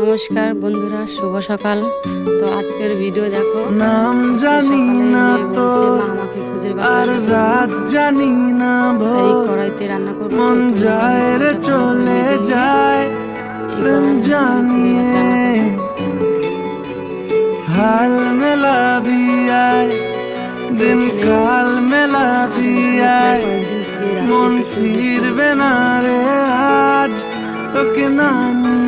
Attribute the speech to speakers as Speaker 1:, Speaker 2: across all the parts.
Speaker 1: নমস্কার বন্ধুরা শুভ সকাল। তো আজকের ভিডিও দেখো
Speaker 2: নাম জানি না
Speaker 1: তো
Speaker 2: আর রাত জানি না ভোর।
Speaker 1: কড়াইতে রান্না করব
Speaker 2: মন যায় রে চলে যায় প্রেম জানিয়ে। হাল মেলাবি আয় দিন
Speaker 1: কাল মেলাবি আয়
Speaker 2: মন ফিরবে না রে আজ তোকে না নিয়ে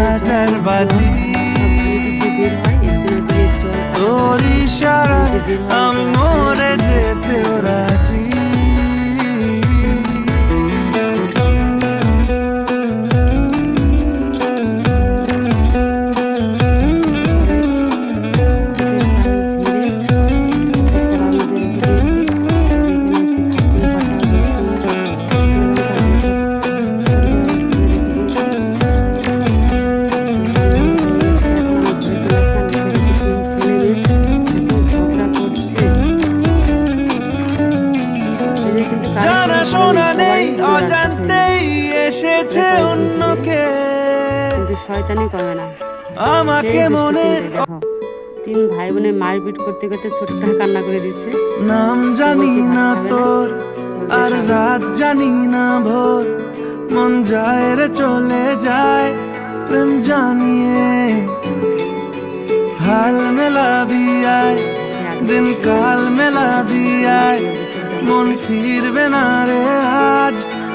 Speaker 2: হাজার বাজি। তোর ইশারা আমি মরে যেতেও রাজি। অন্যকে
Speaker 1: কিন্তু শয়তানি না।
Speaker 2: আমাকে মনে
Speaker 1: তিন ভাই বোনে মারপিট করতে করতে কান্না করে দিচ্ছে।
Speaker 2: নাম জানি না তোর আর রাত জানি না ভোর। মন যায় রে চলে যায় প্রেম জানিয়ে। হাল মেলাবি আয় দিন কাল মেলাবি আয় মন ফিরবে না রে আজ।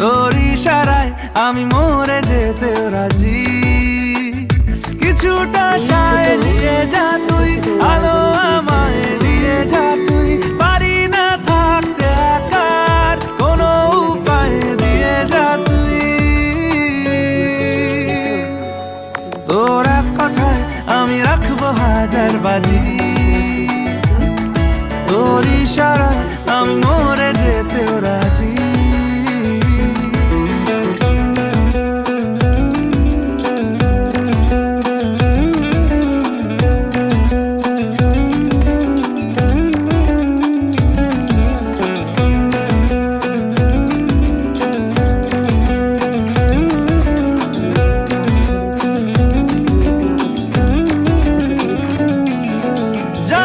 Speaker 2: তোর ইশারায় আমি মরে যেতে রাজি। কিছুটা সায় দিয়ে যা তুই, আলো আমায় দিয়ে যা তুই। পারি না থাকতে একার, কোনো উপায় দিয়ে যা তুই। তোর কথায় আমি রাখব হাজার বাজি। তোর ইশারায় আমি